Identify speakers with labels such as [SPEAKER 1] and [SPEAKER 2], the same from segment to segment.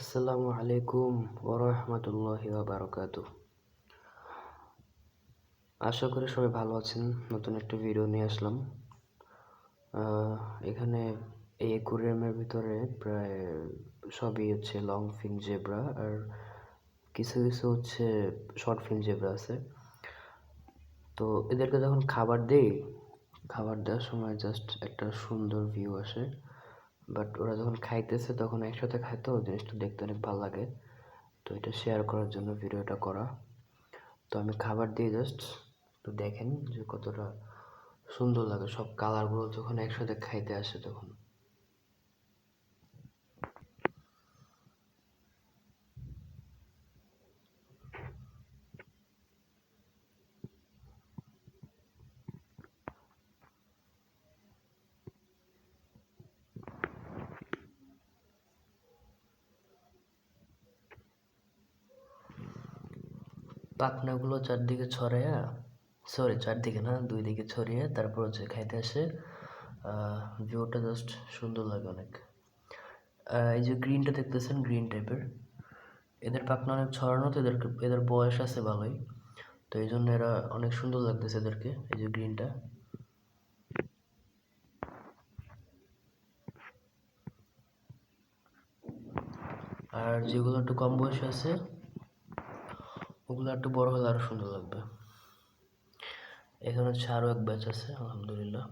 [SPEAKER 1] আসসালামু আলাইকুম ওরহমতুল্লাহি বারকাত আশা করি সবাই ভালো আছেন, নতুন একটা ভিডিও নিয়ে আসলাম। এখানে এই একুরিয়ামের ভিতরে প্রায় সবই হচ্ছে লং ফিন জেব্রা আর কিছু কিছু হচ্ছে শর্ট ফিন জেব্রা আছে। তো এদেরকে যখন খাবার দেই, খাবার দেওয়ার সময় জাস্ট একটা সুন্দর ভিউ আসে। বাট ওরা যখন খাইতেছে তখন একসাথে খাইতো জিনিসটা দেখতে অনেক ভালো লাগে। তো এটা শেয়ার করার জন্য ভিডিওটা করা। তো আমি খাবার দিয়ে জাস্ট একটু দেখেন যে কতটা সুন্দর লাগে। সব কালারগুলো যখন একসাথে খাইতে আসে তখন। পাখনাগুলো চারদিকে ছড়াইয়া সরি চারদিকে না, দুই দিকে ছড়িয়ে তারপর হচ্ছে খাইতে আসে। ভিউটা জাস্ট সুন্দর লাগে অনেক। এই যে গ্রিনটা দেখতেছেন গ্রিন টাইপের এদের পাখনা অনেক ছড়ানো, তো এদেরকে এদের বয়স আছে ভালোই। তো এই জন্য এরা অনেক সুন্দর লাগতেছে এদেরকে, এই যে গ্রিনটা আর যেগুলো একটু কম বয়সে আছে ওগুলো একটু বড় হলে আরও সুন্দর লাগবে। এখানে হচ্ছে আরও এক ব্যাচ আছে, আলহামদুলিল্লাহ।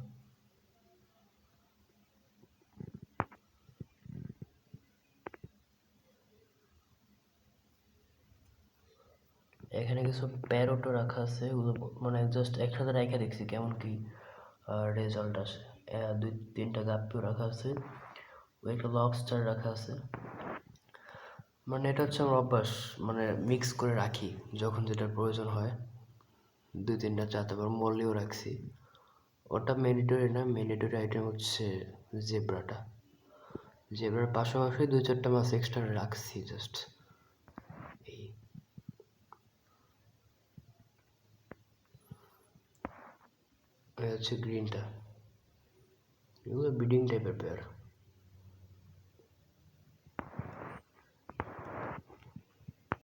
[SPEAKER 1] এখানে কিছু প্যারোটও রাখা আছে, ওগুলো মানে জাস্ট একসাথে রেখে দেখছি কেমন কি রেজাল্ট আসে। দুই, তিনটা গাপ্পিও রাখা আছে। একটা লবস্টার রাখা আছে। মানে এটা হচ্ছে আমার অভ্যাস মানে মিক্স করে রাখি যখন যেটা প্রয়োজন হয়। দুই, তিনটা চা তারপর মল্লিও রাখছি। ওটা ম্যান্ডেটরি না ম্যান্ডেটরি আইটেম হচ্ছে জেব্রাটা জেব্রার পাশাপাশি দুই, চারটা মাছ এক্সট্রা রাখছি জাস্ট এই। হচ্ছে গ্রিনটা এগুলো বিডিং টাইপের পেয়ার